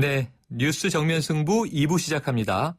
네, 뉴스 정면 승부 2부 시작합니다.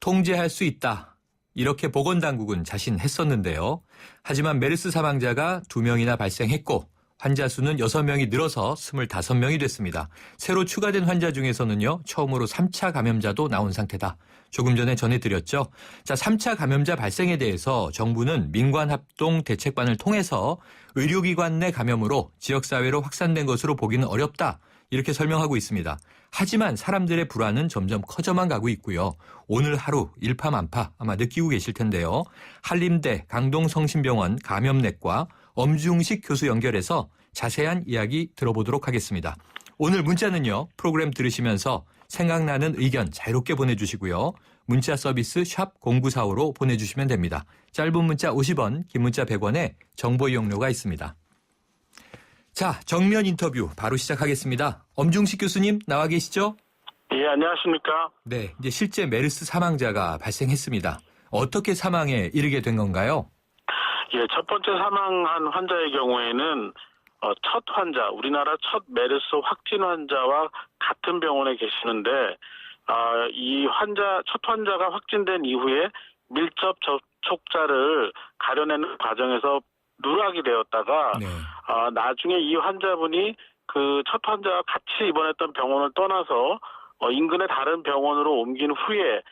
통제할 수 있다. 이렇게 보건당국은 자신했었는데요. 하지만 메르스 사망자가 2명이나 발생했고 환자 수는 6명이 늘어서 25명이 됐습니다. 새로 추가된 환자 중에서는요. 처음으로 3차 감염자도 나온 상태다. 조금 전에 전해드렸죠. 자, 3차 감염자 발생에 대해서 정부는 민관합동 대책반을 통해서 의료기관 내 감염으로 지역사회로 확산된 것으로 보기는 어렵다. 이렇게 설명하고 있습니다. 하지만 사람들의 불안은 점점 커져만 가고 있고요. 오늘 하루 일파만파 아마 느끼고 계실 텐데요. 한림대 강동성심병원 감염내과 엄중식 교수 연결해서 자세한 이야기 들어보도록 하겠습니다. 오늘 문자는요. 프로그램 들으시면서 생각나는 의견 자유롭게 보내주시고요. 문자 서비스 샵 0945로 보내주시면 됩니다. 짧은 문자 50원, 긴 문자 100원에 정보 이용료가 있습니다. 자, 정면 인터뷰 바로 시작하겠습니다. 엄중식 교수님 나와 계시죠? 예, 안녕하십니까. 네, 이제 실제 메르스 사망자가 발생했습니다. 어떻게 사망에 이르게 된 건가요? 예, 첫 번째 사망한 환자의 경우에는 어, 첫 환자, 우리나라 첫 메르스 확진 환자와 같은 병원에 계시는데 아, 이 환자 첫 환자가 확진된 이후에 밀접 접촉자를 가려내는 과정에서 누락이 되었다가 네. 아, 나중에 이 환자분이 그 첫 환자와 같이 입원했던 병원을 떠나서 어, 인근의 다른 병원으로 옮긴 후에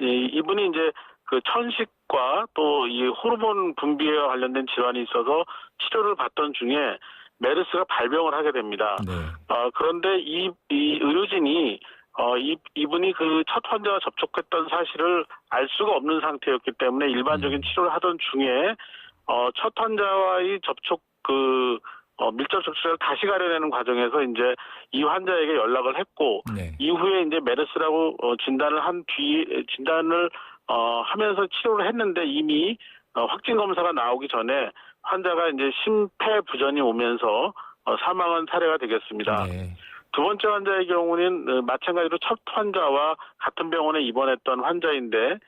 이, 이분이 이제 그 천식과 또 이 호르몬 분비와 관련된 질환이 있어서 치료를 받던 중에 메르스가 발병을 하게 됩니다. 네. 어, 그런데 이, 이 의료진이 어, 이, 이분이 그 첫 환자와 접촉했던 사실을 알 수가 없는 상태였기 때문에 일반적인 음. 치료를 하던 중에 어, 첫 환자와의 접촉 그 어, 밀접 접촉을 다시 가려내는 과정에서 이제 이 환자에게 연락을 했고 네. 이후에 이제 메르스라고 어, 진단을 한 뒤 진단을 어, 하면서 치료를 했는데 이미 어, 확진 검사가 나오기 전에 환자가 이제 심폐부전이 오면서 어, 사망한 사례가 되겠습니다. 네. 두 번째 환자의 경우는 어, 마찬가지로 첫 환자와 같은 병원에 입원했던 환자인데 어,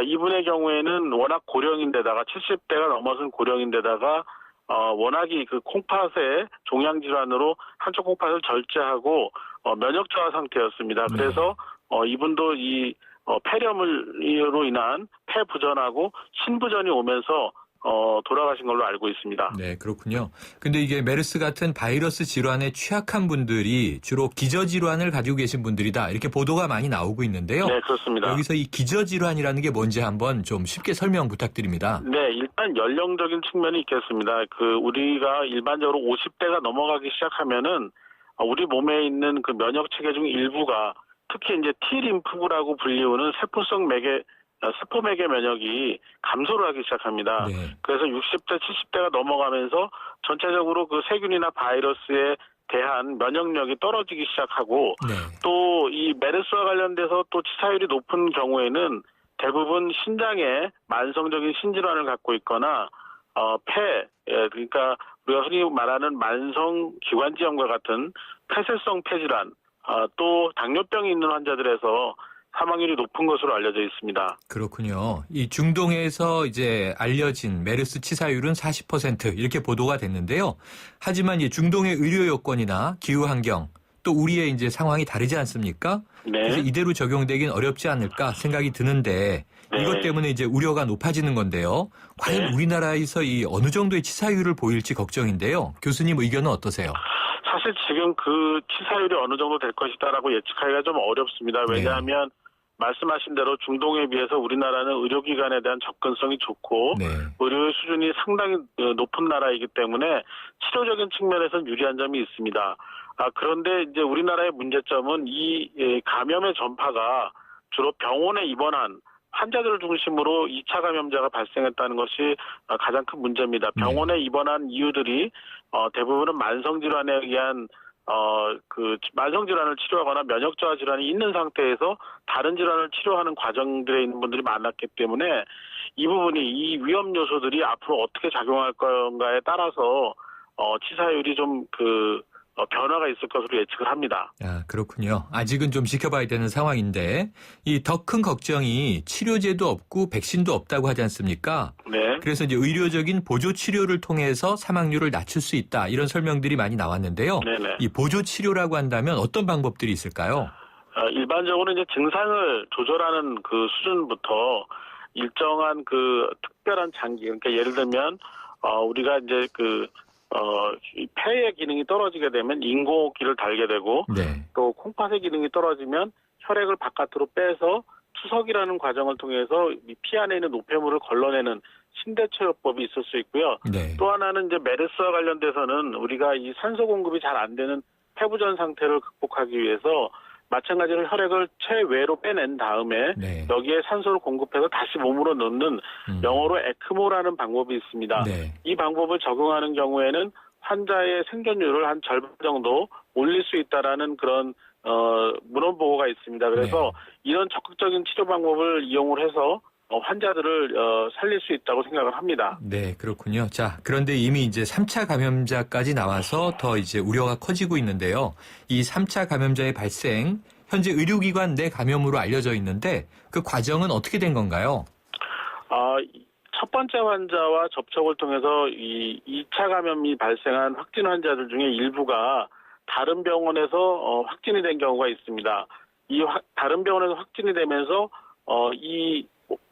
이분의 경우에는 워낙 고령인데다가 70대가 넘어선 고령인데다가 어, 워낙이 그 콩팥의 종양 질환으로 한쪽 콩팥을 절제하고 어, 면역 저하 상태였습니다. 네. 그래서 어, 이분도 이 어, 폐렴으로 인한 폐부전하고 신부전이 오면서 어, 돌아가신 걸로 알고 있습니다. 네, 그렇군요. 근데 이게 메르스 같은 바이러스 질환에 취약한 분들이 주로 기저질환을 가지고 계신 분들이다. 이렇게 보도가 많이 나오고 있는데요. 네, 그렇습니다. 여기서 이 기저질환이라는 게 뭔지 한번 좀 쉽게 설명 부탁드립니다. 네, 일단 연령적인 측면이 있겠습니다. 그 우리가 일반적으로 50대가 넘어가기 시작하면은 어, 우리 몸에 있는 그 면역 체계 중 일부가 특히 이제 T 림프구라고 불리우는 세포성 맥의 어, 세포 맥의 면역이 감소를 하기 시작합니다. 네. 그래서 60대, 70대가 넘어가면서 전체적으로 그 세균이나 바이러스에 대한 면역력이 떨어지기 시작하고 네. 또이 메르스와 관련돼서 또 치사율이 높은 경우에는 대부분 신장에 만성적인 신질환을 갖고 있거나 어, 폐, 예, 그러니까 우리가 흔히 말하는 만성 기관지염과 같은 폐쇄성 폐질환, 어, 또 당뇨병이 있는 환자들에서 사망률이 높은 것으로 알려져 있습니다. 그렇군요. 이 중동에서 이제 알려진 메르스 치사율은 40% 이렇게 보도가 됐는데요. 하지만 이 중동의 의료 여건이나 기후 환경 또 우리의 이제 상황이 다르지 않습니까? 그래서 네. 이대로 적용되긴 어렵지 않을까 생각이 드는데 네. 이것 때문에 이제 우려가 높아지는 건데요. 과연 네. 우리나라에서 이 어느 정도의 치사율을 보일지 걱정인데요. 교수님 의견은 어떠세요? 사실 지금 그 치사율이 어느 정도 될 것이다라고 예측하기가 좀 어렵습니다. 네. 왜냐하면 말씀하신 대로 중동에 비해서 우리나라는 의료기관에 대한 접근성이 좋고 네. 의료 수준이 상당히 어, 높은 나라이기 때문에 치료적인 측면에서는 유리한 점이 있습니다. 아, 그런데 이제 우리나라의 문제점은 이 예, 감염의 전파가 주로 병원에 입원한 환자들을 중심으로 2차 감염자가 발생했다는 것이 어, 가장 큰 문제입니다. 네. 병원에 입원한 이유들이 어, 대부분은 만성 질환에 의한 어, 그, 만성 질환을 치료하거나 면역 저하 질환이 있는 상태에서 다른 질환을 치료하는 과정들에 있는 분들이 많았기 때문에 이 부분이 이 위험 요소들이 앞으로 어떻게 작용할 건가에 따라서 어, 치사율이 좀 그, 어, 변화가 있을 것으로 예측을 합니다. 아, 그렇군요. 아직은 좀 지켜봐야 되는 상황인데 이 더 큰 걱정이 치료제도 없고 백신도 없다고 하지 않습니까? 네. 그래서 이제 의료적인 보조 치료를 통해서 사망률을 낮출 수 있다 이런 설명들이 많이 나왔는데요. 네네. 이 보조 치료라고 한다면 어떤 방법들이 있을까요? 어, 일반적으로 이제 증상을 조절하는 그 수준부터 일정한 그 특별한 장기, 그러니까 예를 들면 어, 우리가 이제 그 어, 이 폐의 기능이 떨어지게 되면 인공호흡기를 달게 되고 네. 또 콩팥의 기능이 떨어지면 혈액을 바깥으로 빼서 투석이라는 과정을 통해서 이피 안에 있는 노폐물을 걸러내는 신대처요법이 있을 수 있고요. 네. 또 하나는 이제 메르스와 관련돼서는 우리가 이 산소 공급이 잘 안 되는 폐부전 상태를 극복하기 위해서 마찬가지로 혈액을 체외로 빼낸 다음에 네. 여기에 산소를 공급해서 다시 몸으로 넣는 음. 영어로 에크모라는 방법이 있습니다. 네. 이 방법을 적용하는 경우에는 환자의 생존율을 한 절반 정도 올릴 수 있다라는 그런 어, 문헌 보고가 있습니다. 그래서 이런 적극적인 치료 방법을 이용을 해서 어, 환자들을 어, 살릴 수 있다고 생각을 합니다. 네, 그렇군요. 자, 그런데 이미 이제 3차 감염자까지 나와서 더 이제 우려가 커지고 있는데요. 이 3차 감염자의 발생, 현재 의료기관 내 감염으로 알려져 있는데 그 과정은 어떻게 된 건가요? 아, 첫 번째 환자와 접촉을 통해서 이 2차 감염이 발생한 확진 환자들 중에 일부가 다른 병원에서 어, 확진이 된 경우가 있습니다. 이 화- 다른 병원에서 확진이 되면서 어, 이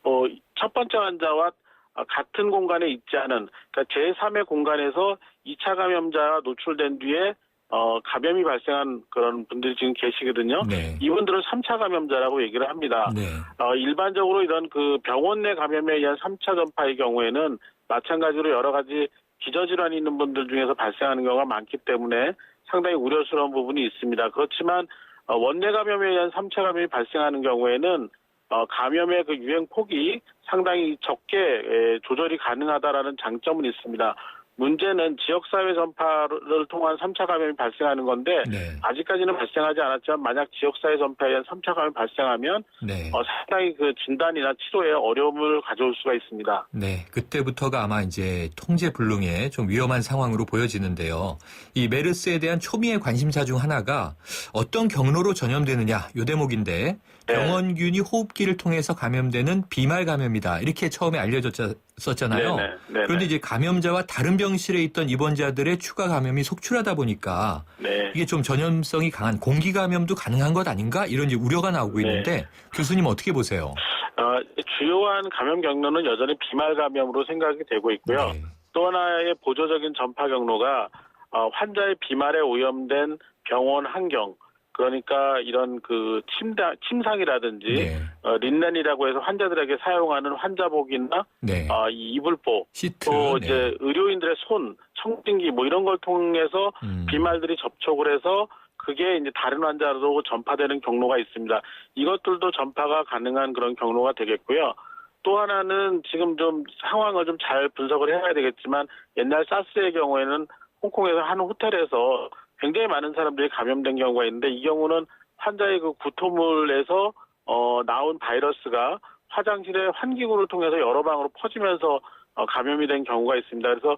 어, 첫 번째 환자와 아, 같은 공간에 있지 않은 그러니까 제3의 공간에서 2차 감염자가 노출된 뒤에 어, 감염이 발생한 그런 분들이 지금 계시거든요. 네. 이분들은 3차 감염자라고 얘기를 합니다. 네. 어, 일반적으로 이런 그 병원 내 감염에 의한 3차 전파의 경우에는 마찬가지로 여러 가지 기저질환이 있는 분들 중에서 발생하는 경우가 많기 때문에 상당히 우려스러운 부분이 있습니다. 그렇지만 어, 원내 감염에 의한 3차 감염이 발생하는 경우에는 어, 감염의 그 유행 폭이 상당히 적게 에, 조절이 가능하다라는 장점은 있습니다. 문제는 지역사회 전파를 통한 3차 감염이 발생하는 건데 네. 아직까지는 발생하지 않았지만 만약 지역사회 전파에 의한 3차 감염이 발생하면 네. 어, 상당히 그 진단이나 치료에 어려움을 가져올 수가 있습니다. 네, 그때부터가 아마 이제 통제 불능의 좀 위험한 상황으로 보여지는데요. 이 메르스에 대한 초미의 관심사 중 하나가 어떤 경로로 전염되느냐 요 대목인데 네. 병원균이 호흡기를 통해서 감염되는 비말 감염이다 이렇게 처음에 알려졌었잖아요. 네네, 네네. 그런데 이제 감염자와 다른 병실에 있던 입원자들의 추가 감염이 속출하다 보니까 네. 이게 좀 전염성이 강한 공기 감염도 가능한 것 아닌가 이런 이제 우려가 나오고 네. 있는데 교수님 어떻게 보세요? 어, 주요한 감염 경로는 여전히 비말 감염으로 생각이 되고 있고요. 네. 또 하나의 보조적인 전파 경로가 어, 환자의 비말에 오염된 병원 환경 그러니까 이런 그 침다, 침상이라든지 네. 어, 린넨이라고 해서 환자들에게 사용하는 환자복이나 네. 어, 이 이불복 시트. 또 네. 이제 의료인들의 손, 청진기 뭐 이런 걸 통해서 음. 비말들이 접촉을 해서 그게 이제 다른 환자로 전파되는 경로가 있습니다. 이것들도 전파가 가능한 그런 경로가 되겠고요. 또 하나는 지금 좀 상황을 좀 잘 분석을 해야 되겠지만 옛날 사스의 경우에는 홍콩에서 한 호텔에서 굉장히 많은 사람들이 감염된 경우가 있는데 이 경우는 환자의 그 구토물에서 어, 나온 바이러스가 화장실의 환기구를 통해서 여러 방으로 퍼지면서 어, 감염이 된 경우가 있습니다. 그래서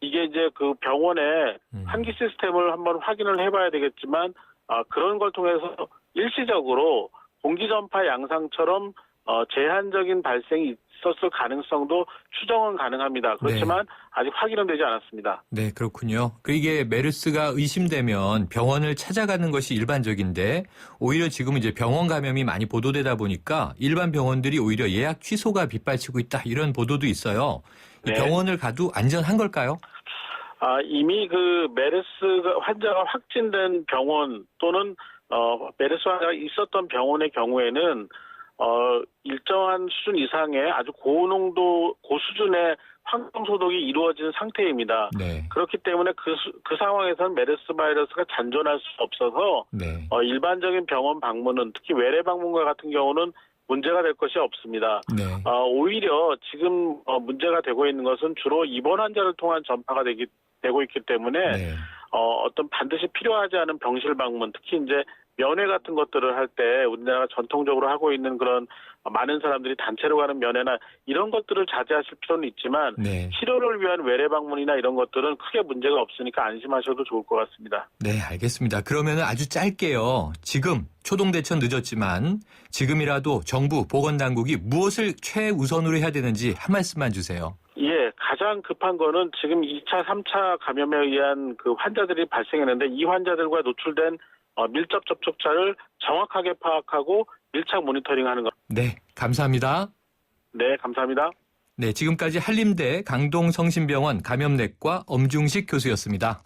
이게 이제 그 병원에 음. 환기 시스템을 한번 확인을 해봐야 되겠지만 아, 그런 걸 통해서 일시적으로 공기 전파 양상처럼 어, 제한적인 발생이 있었을 가능성도 추정은 가능합니다. 그렇지만 아직 확인은 되지 않았습니다. 네, 그렇군요. 그 이게 메르스가 의심되면 병원을 찾아가는 것이 일반적인데 오히려 지금 이제 병원 감염이 많이 보도되다 보니까 일반 병원들이 오히려 예약 취소가 빗발치고 있다 이런 보도도 있어요. 이 네. 병원을 가도 안전한 걸까요? 아, 이미 그 메르스 환자가 확진된 병원 또는 어, 메르스 환자가 있었던 병원의 경우에는 어, 일정한 수준 이상의 아주 고농도, 고수준의 환경 소독이 이루어진 상태입니다. 네. 그렇기 때문에 그, 수- 그 상황에서는 메르스 바이러스가 잔존할 수 없어서 네. 어, 일반적인 병원 방문은 특히 외래 방문과 같은 경우는 문제가 될 것이 없습니다. 네. 어, 오히려 지금 어, 문제가 되고 있는 것은 주로 입원 환자를 통한 전파가 되기, 되고 있기 때문에 네. 어, 어떤 반드시 필요하지 않은 병실 방문, 특히 이제 면회 같은 것들을 할 때 우리나라가 전통적으로 하고 있는 그런 많은 사람들이 단체로 가는 면회나 이런 것들을 자제하실 필요는 있지만 네. 치료를 위한 외래 방문이나 이런 것들은 크게 문제가 없으니까 안심하셔도 좋을 것 같습니다. 네, 알겠습니다. 그러면 아주 짧게요. 지금 초동 대처 늦었지만 지금이라도 정부 보건당국이 무엇을 최우선으로 해야 되는지 한 말씀만 주세요. 예, 가장 급한 거는 지금 2차, 3차 감염에 의한 그 환자들이 발생했는데 이 환자들과 노출된 어, 밀접 접촉자를 정확하게 파악하고 밀착 모니터링하는 것. 네, 감사합니다. 네, 감사합니다. 네, 지금까지 한림대 강동성심병원 감염내과 엄중식 교수였습니다.